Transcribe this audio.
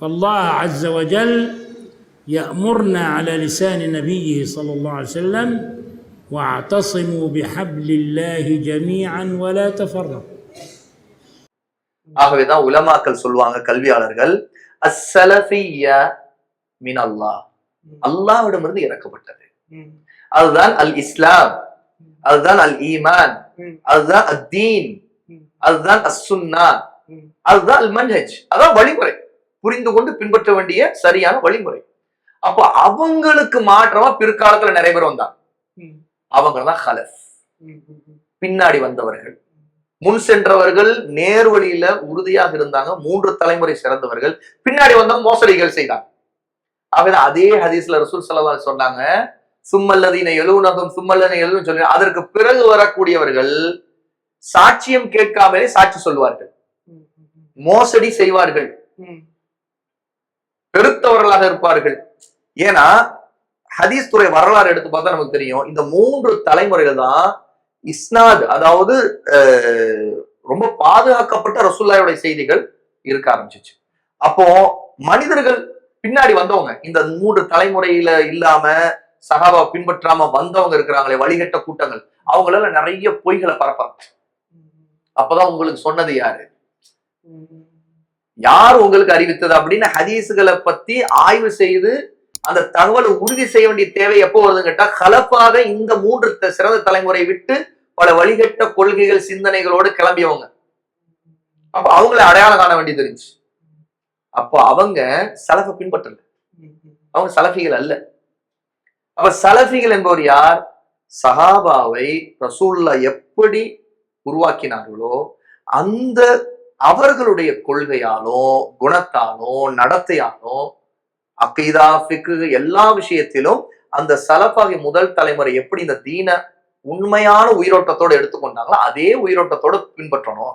فالله عز وجل يأمرنا على لسان نبيه صلى الله عليه وسلم واعتصموا بحبل الله جميعا ولا تفرقوا ஆகவேதான் உலமாக்கள் சொல்லுவாங்க கல்வியாளர்கள் அஸ்ஸலஃபிய மின் அல்லாஹ் அல்லாஹ்விடமிருந்து இறக்கப்பட்டது அதுதான் அல் இஸ்லாம் அதுதான் அல் ஈமான் அதுதான் அத்தீன் அதுதான் அஸ்ஸுன்னா அதுதான் அல் மன்ஹஜ் அதான் வழிமுறை புரிந்து கொண்டு பின்பற்ற வேண்டிய சரியான வழிமுறை. அப்போ அவங்களுக்கு மாற்றமா பிற்காலத்துல நிறைய பேர் வந்தாங்க. அவங்க தான் ஹலஃப் பின்னாடி வந்தவர்கள். முன் சென்றவர்கள் நேர்வழியில உறுதியாக இருந்தாங்க. மூன்று தலைமுறை சிறந்தவர்கள். பின்னாடி வந்தவங்க மோசடிகள் செய்தாங்க. ஆகவே அதே ஹதீஸ்ல ரசூல் சல்லா சொன்னாங்க சும்மல்லதீன எழுநகம் சும்மல்லதீன எழுன்னு சொல்லி அதற்கு பிறகு வரக்கூடியவர்கள் சாட்சியம் கேட்காமலே சாட்சி சொல்வார்கள் மோசடி செய்வார்கள். பெருத்தவர்களாக இருப்பார்கள். ஏன்னா ஹதீஸ் துறை வரலாறு எடுத்து பார்த்தா நமக்கு தெரியும். இந்த மூன்று தலைமுறைகள் தான் இஸ்னாத் அதாவது ரொம்ப பாதுகாக்கப்பட்ட ரசுல்லாயுடைய செய்திகள் இருக்க ஆரம்பிச்சிச்சு. அப்போ மனிதர்கள் பின்னாடி வந்தவங்க இந்த மூன்று தலைமுறையில இல்லாம சகாபா பின்பற்றாம வந்தவங்க இருக்கிறாங்களே வழிகட்ட கூட்டங்கள் அவங்களால நிறைய பொய்களை பரப்பாங்க அப்பதான் உங்களுக்கு சொன்னது யாரு? யார் உங்களுக்கு அறிவித்தது அப்படின்னு ஹதீஸுகளை பத்தி ஆய்வு செய்து அந்த தகவலை உறுதி செய்ய வேண்டிய தேவை எப்போ வருதுன்னு கேட்டா கலப்பாக இந்த மூன்று த- சிறந்த தலைமுறை விட்டு பல வழிகட்ட கொள்கைகள் சிந்தனைகளோடு கிளம்பியவங்க. அப்ப அவங்களை அடையாளம் காண வேண்டியது இருந்துச்சு. அப்போ அவங்க சலஃபை பின்பற்றல. அவங்க சலஃபிகள் அல்ல. அப்ப சலஃபிகள் என்பவர் யார்? சஹாபாவை ரசூல்லா எப்படி உருவாக்கினார்களோ அந்த அவர்களுடைய கொள்கையாலும் குணத்தாலும் நடத்தையாலும் அக்கீதா ஃபிக்கு எல்லா விஷயத்திலும் அந்த சலஃபாகி முதல் தலைமுறை எப்படி இந்த தீன உண்மையான உயிரோட்டத்தோட எடுத்துக்கொண்டாங்களோ அதே உயிரோட்டத்தோட பின்பற்றணும்.